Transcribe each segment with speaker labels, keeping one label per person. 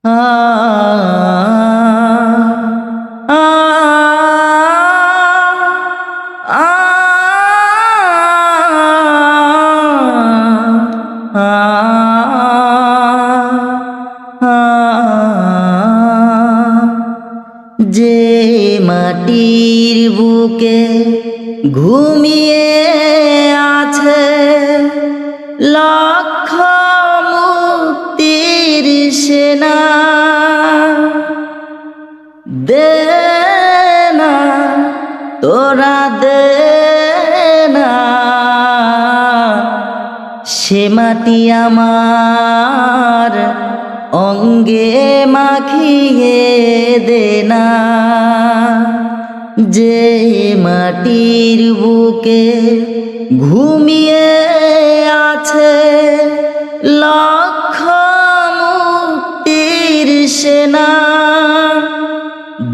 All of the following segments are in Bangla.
Speaker 1: যে মাটির বুকে ঘুমিয়ে দে না, তোরা দে না। সে মাটি আমার অঙ্গে মাখিয়ে দে না। যে মাটির বুকে ঘুমিয়ে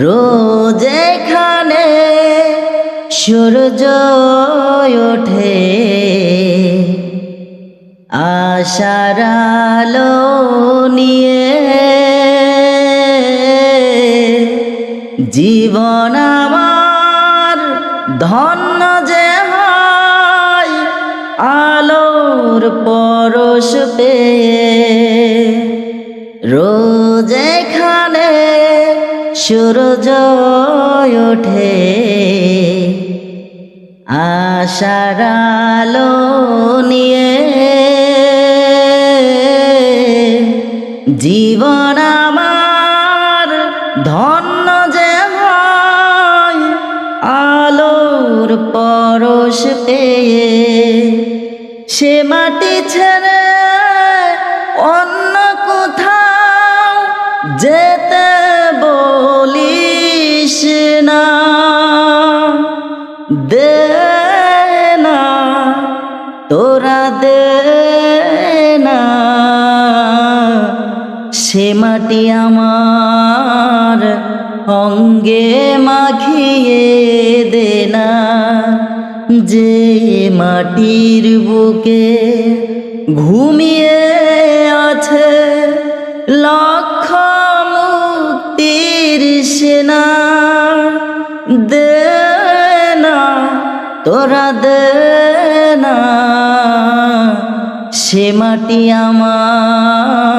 Speaker 1: রোজ এখানে সূর্য ওঠে। আশার আলো নিয়ে জীবন আমার ধন্য যে হয়, আলোর পরশ পেয়ে। রোজ সূর্য ওঠে। আশার আলো নিয়ে জীবন আমার ধন্য যে হয়, আলোর পরশ পেয়ে সে মাটি ছেড়ে অন্য কোথাও যেতে দে না, তোরা দে না। সে মাটি আমার অঙ্গে মাখিয়ে দে না। যে মাটির বুকে ঘুমিয়ে আছে তোরা দে না সে মাটি আমার